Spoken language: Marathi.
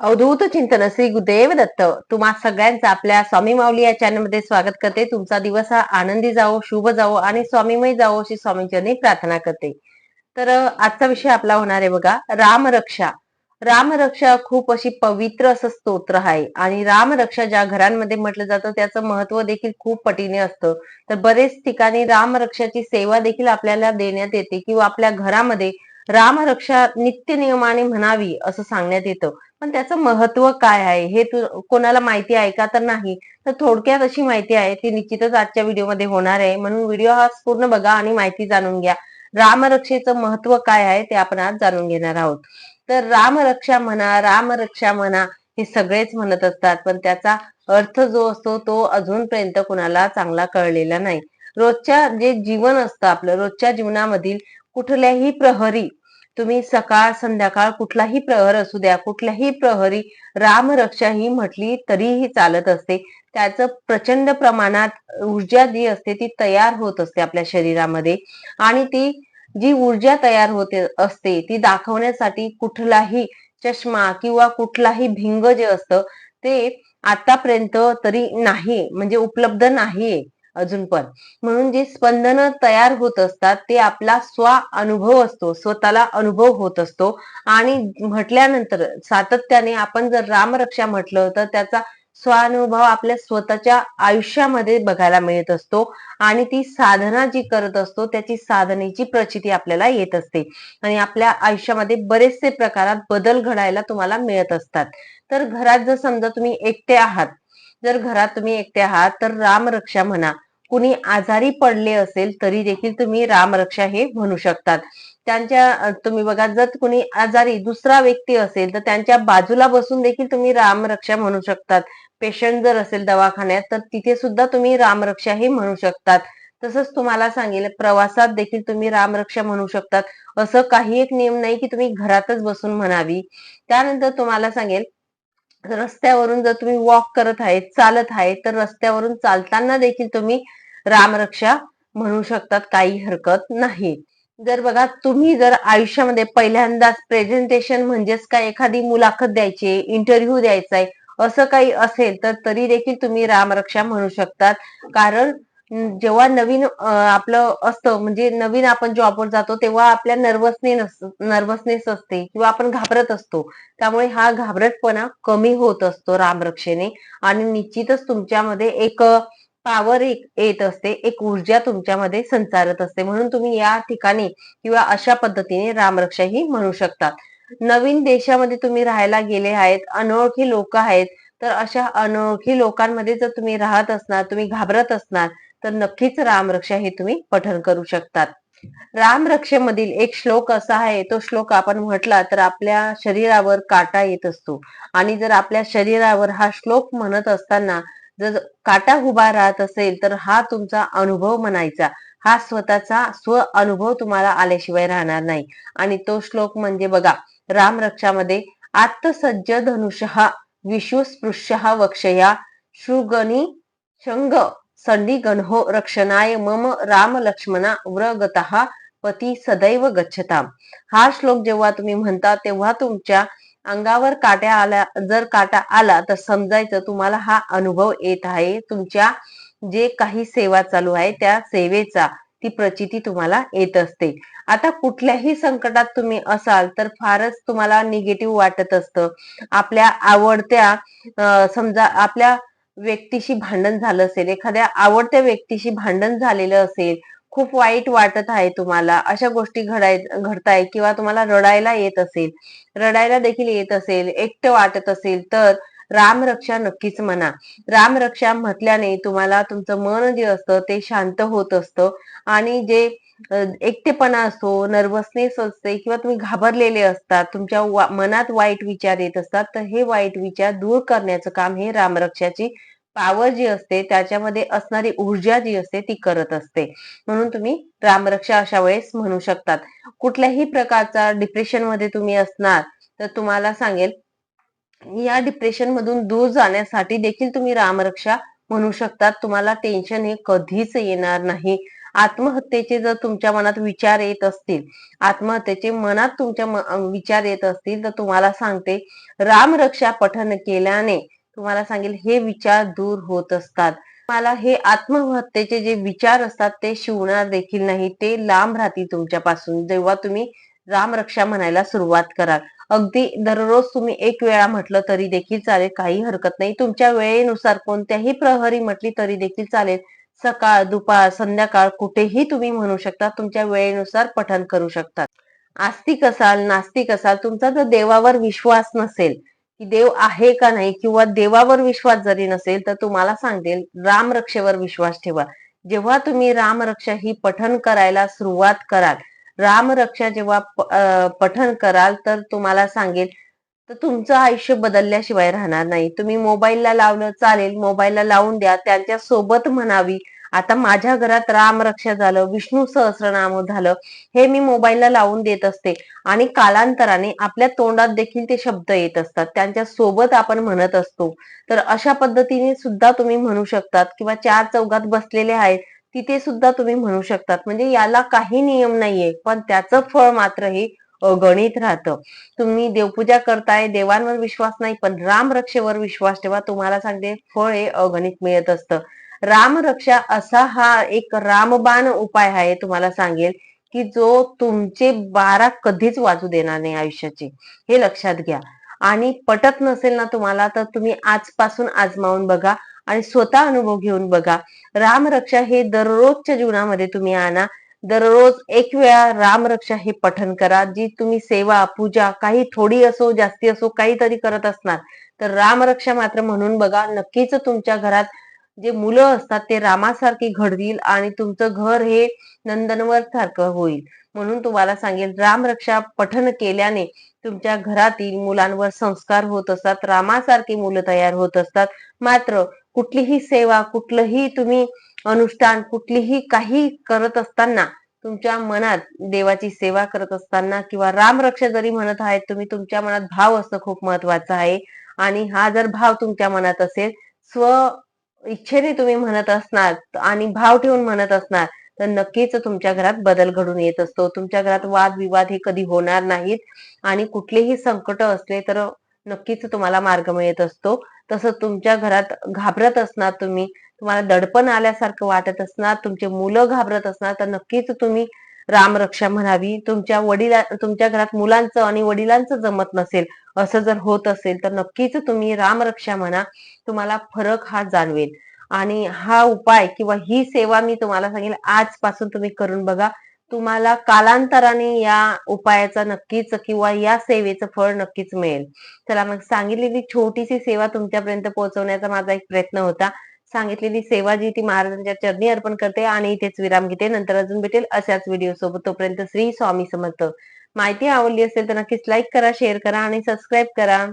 अवधूत चिंतन श्री देवदत्त तुम्हा सगळ्यांचं आपल्या स्वामी माऊली या चॅनलमध्ये स्वागत करते. तुमचा दिवस हा आनंदी जावो शुभ जावो आणि स्वामीमय जावो अशी स्वामींचरणी प्रार्थना करते. तर आजचा विषय आपला होणार आहे बघा रामरक्षा. रामरक्षा खूप अशी पवित्र असं स्तोत्र आहे आणि रामरक्षा ज्या घरांमध्ये म्हटलं जातं त्याचं महत्त्व देखील खूप पटीने असतं. तर बरेच ठिकाणी रामरक्षाची सेवा देखील आपल्याला देण्यात येते किंवा आपल्या घरामध्ये रामरक्षा नित्य नियमाने म्हणावी असं सांगण्यात येतं. पण त्याचं महत्त्व काय आहे? हे तू कोणाला माहिती आहे का तर नाही. तर थोडक्यात अशी माहिती आहे ती निश्चितच आजच्या व्हिडिओमध्ये होणार आहे. म्हणून व्हिडिओ हा पूर्ण बघा आणि माहिती जाणून घ्या. रामरक्षेचं महत्त्व काय आहे ते आपण आज जाणून घेणार आहोत. तर रामरक्षा म्हणा रामरक्षा म्हणा हे सगळेच म्हणत असतात. पण त्याचा अर्थ जो असतो तो अजूनपर्यंत कुणाला चांगला कळलेला नाही. रोजच्या जे जीवन असतं आपलं रोजच्या जीवनामधील कुठल्याही प्रहरी तुम्ही सकाळ संध्याकाळ कुठलाही प्रहर असू द्या कुठल्याही प्रहरी रामरक्षा ही म्हटली तरीही चालत असते. त्याचं प्रचंड प्रमाणात ऊर्जा जी असते ती तयार होत असते आपल्या शरीरामध्ये आणि ती जी ऊर्जा तयार होते असते ती दाखवण्यासाठी कुठलाही चष्मा किंवा कुठलाही भिंग जे असतं ते आतापर्यंत तरी नाही म्हणजे उपलब्ध नाहीये. अजून पण. म्हणून जी स्पंदन तयार होत असतात ते आपला स्व अनुभव असतो स्वतःला अनुभव होत असतो. आणि म्हटल्यानंतर सातत्याने आपण जर रामरक्षा म्हटलं तर त्याचा स्वानुभव आपल्या स्वतःच्या आयुष्यामध्ये बघायला मिळत असतो. आणि ती साधना जी करत असतो त्याची साधनेची प्रचिती आपल्याला येत असते. आणि आपल्या आयुष्यामध्ये बरेचसे प्रकारात बदल घडायला तुम्हाला मिळत असतात. तर घरात जर समजा तुम्ही एकटे आहात जर घरात तुम्ही एकटे आहात तर रामरक्षा म्हणा. कुणी आजारी पडले असेल तरी देखील तुम्ही रामरक्षा हे म्हणू शकतात. त्यांच्या तुम्ही बघा जर कुणी आजारी दुसरा व्यक्ती असेल तर त्यांच्या बाजूला बसून देखील तुम्ही रामरक्षा म्हणू शकतात. पेशंट जर असेल दवाखान्यात तर तिथे सुद्धा तुम्ही रामरक्षा हे म्हणू शकतात. तसंच तुम्हाला सांगेल प्रवासात देखील तुम्ही रामरक्षा म्हणू शकतात. असं काही एक नियम नाही की तुम्ही घरातच बसून म्हणावी. त्यानंतर तुम्हाला सांगेल रस्त्यावरून जर तुम्ही वॉक करत आहे चालत आहे तर रस्त्यावरून चालताना देखील तुम्ही रामरक्षा म्हणू शकतात काही हरकत नाही. जर बघा तुम्ही जर आयुष्यामध्ये पहिल्यांदाच प्रेझेंटेशन म्हणजेच काय एखादी मुलाखत द्यायची इंटरव्ह्यू द्यायचा आहे असं काही असेल तर तरी देखील तुम्ही रामरक्षा म्हणू शकतात. कारण जेव्हा नवीन आपलं असतं म्हणजे नवीन आपण जॉबवर जातो तेव्हा आपल्या नर्वसने नर्वसनेस असते किंवा आपण घाबरत असतो. त्यामुळे हा घाबरटपणा कमी होत असतो रामरक्षेने. आणि निश्चितच तुमच्यामध्ये एक पॉवर एक येत असते एक ऊर्जा तुमच्यामध्ये संचारत असते. म्हणून तुम्ही या ठिकाणी किंवा अशा पद्धतीने रामरक्षा ही म्हणू शकतात. नवीन देशामध्ये तुम्ही राहायला गेले आहेत अनोळखी लोक आहेत तर अशा अनोळखी लोकांमध्ये जर तुम्ही राहत असणार तुम्ही घाबरत असणार तर नक्कीच रामरक्षा हे तुम्ही पठन करू शकतात. रामरक्षेमधील एक श्लोक असा आहे तो श्लोक आपण म्हटला तर आपल्या शरीरावर काटा येत असतो. आणि जर आपल्या शरीरावर हा श्लोक म्हणत असताना जर काटा उभा राहत असेल तर हा तुमचा अनुभव म्हणायचा. हा स्वतःचा स्व अनुभव तुम्हाला आल्याशिवाय राहणार नाही. आणि तो श्लोक म्हणजे बघा रामरक्षामध्ये आत्मसज्ज धनुषः विश्वस्पृश्य वक्षया शृगणी शंग संडी रक्षणाय मम राम लक्ष्मणा व्रगतः पती सदैव गच्छता. हा श्लोक जेव्हा तुम्ही म्हणता तेव्हा तुमच्या अंगावर काट्या आला जर काटा आला तर समजायचं तुम्हाला हा अनुभव येत आहे. तुमच्या जे काही सेवा चालू आहे त्या सेवेचा ती प्रचिती तुम्हाला येत असते. आता कुठल्याही संकटात तुम्ही असाल तर फारच तुम्हाला निगेटिव्ह वाटत असतं. आपल्या आवडत्या समजा आपल्या व्यक्तीशी भांडण झालं असेल एखाद्या आवडत्या व्यक्तीशी भांडण झालेलं असेल खूप वाईट वाटत आहे तुम्हाला अशा गोष्टी घडाय घडताय किंवा तुम्हाला रडायला येत असेल रडायला देखील येत असेल एकटं वाटत असेल तर रामरक्षा नक्कीच म्हणा. रामरक्षा म्हटल्याने तुम्हाला तुमचं मन जे असतं ते शांत होत असतं आणि जे एकटेपणा असतो नर्वसनेस असते किंवा तुम्ही घाबरलेले असतात तुमच्या वा- मनात वाईट विचार येत असतात तर हे वाईट विचार दूर करण्याचं काम हे रामरक्षाची पॉवर जी असते त्याच्यामध्ये असणारी ऊर्जा जी असते ती करत असते. म्हणून तुम्ही रामरक्षा अशा वेळेस म्हणू शकतात. कुठल्याही प्रकारचा डिप्रेशनमध्ये तुम्ही असणार तर तुम्हाला सांगेल या डिप्रेशन मधून दूर जाण्यासाठी देखील तुम्ही रामरक्षा म्हणू शकतात. तुम्हाला टेन्शन हे कधीच येणार नाही. आत्महत्येचे जर तुमच्या मनात विचार येत असतील आत्महत्येचे मनात तुमच्या विचार येत असतील तर तुम्हाला सांगते रामरक्षा पठन केल्याने तुम्हाला सांगेल हे विचार दूर होत असतात. तुम्हाला हे आत्महत्येचे जे विचार असतात ते शिवणार देखील नाही ते लांब राहतील तुमच्यापासून जेव्हा तुम्ही रामरक्षा म्हणायला सुरुवात कराल. अगदी दररोज तुम्ही एक वेळा म्हटलं तरी देखील चालेल काही हरकत नाही. तुमच्या वेळेनुसार कोणत्याही प्रहरी म्हटली तरी देखील चालेल. सकाळ दुपार संध्याकाळ कुठेही तुम्ही म्हणू शकता तुमच्या वेळेनुसार पठण करू शकता. आस्तिक असाल नास्तिक असाल तुमचा जर देवावर विश्वास नसेल की देव आहे का नाही किंवा देवावर विश्वास जरी नसेल तर तुम्हाला सांगेल रामरक्षेवर विश्वास ठेवा. जेव्हा तुम्ही रामरक्षा ही पठण करायला सुरुवात कराल रामरक्षा जेव्हा पठन पठण कराल तर तुम्हाला सांगेल तर तुमचं आयुष्य बदलल्याशिवाय राहणार नाही. तुम्ही मोबाईलला लावलं चालेल मोबाईलला लावून द्या त्यांच्यासोबत म्हणावी. आता माझ्या घरात रामरक्षा झालं विष्णू सहस्रनाम झालं हे मी मोबाईलला लावून देत असते. आणि कालांतराने आपल्या तोंडात देखील ते शब्द येत असतात. त्यांच्यासोबत आपण म्हणत असतो. तर अशा पद्धतीने सुद्धा तुम्ही म्हणू शकतात किंवा चार चौघात बसलेले आहेत तिथे सुद्धा तुम्ही म्हणू शकतात. म्हणजे याला काही नियम नाहीये पण त्याचं फळ मात्र हे अगणित राहतं. तुम्ही देवपूजा करताय देवांवर विश्वास नाही पण रामरक्षेवर विश्वास ठेवा. तुम्हाला सांगते फळ हे अगणित मिळत असतं. रामरक्षा असा हा एक रामबाण उपाय आहे तुम्हाला सांगेल की जो तुमचे बारा कधीच वाजू देणार नाही आयुष्याचे. हे लक्षात घ्या. आणि पटत नसेल ना तुम्हाला तर तुम्ही आजपासून आजमावून बघा आणि स्वतः अनुभव घेऊन बघा. रामरक्षा हे दररोजच्या जीवनामध्ये तुम्ही आणा. दररोज एक वेळा रामरक्षा हे पठन करा. जी तुम्ही सेवा पूजा काही थोडी असो जास्ती असो काहीतरी करत असणार तर रामरक्षा मात्र म्हणून बघा नक्कीच तुमच्या घरात जे मुलं असतात ते रामासारखी घडतील आणि तुमचं घर हे नंदनवर सारखं होईल. म्हणून तुम्हाला सांगेल रामरक्षा पठन केल्याने तुमच्या घरातील मुलांवर संस्कार होत असतात रामासारखी मुलं तयार होत असतात. मात्र कुठलीही सेवा कुठलंही तुम्ही अनुष्ठान कुठलीही काही करत असताना तुमच्या मनात देवाची सेवा करत असताना किंवा रामरक्षा जरी म्हणत आहेत तुम्ही तुमच्या मनात भाव असणं खूप महत्वाचं आहे. आणि हा जर भाव तुमच्या मनात असेल स्व इच्छेने तुम्ही म्हणत असणार आणि भाव ठेवून म्हणत असणार तर नक्कीच तुमच्या घरात बदल घडून येत असतो. तुमच्या घरात वाद विवाद हे कधी होणार नाहीत आणि कुठलेही संकट असले तर नक्कीच तुम्हाला मार्ग मिळत असतो. तसं तुमच्या घरात घाबरत असणार तुम्ही तुम्हाला दडपण आल्यासारखं वाटत असणार तुमचे मुलं घाबरत असणार तर नक्कीच तुम्ही रामरक्षा म्हणावी. तुमच्या वडिला तुमच्या घरात मुलांचं आणि वडिलांचं जमत नसेल असं जर होत असेल तर नक्कीच तुम्ही रामरक्षा म्हणा तुम्हाला फरक हा जाणवेल. आणि हा उपाय किंवा ही सेवा मी तुम्हाला सांगेल आजपासून तुम्ही करून बघा. तुम्हाला कालांतराने या उपायाचा नक्कीच किंवा या सेवेचं फळ नक्कीच मिळेल. चला मग सांगितलेली छोटीशी सेवा तुमच्यापर्यंत पोहोचवण्याचा माझा एक प्रयत्न होता. सांगितलेली सेवा जी ती महाराजांच्या चरणी अर्पण करते आणि इथेच विराम घेते. नंतर अजून भेटेल अशाच व्हिडिओ सोबत. तोपर्यंत श्री स्वामी समर्थ. माहिती आवडली असेल तर नक्कीच लाईक करा शेअर करा आणि सबस्क्राईब करा.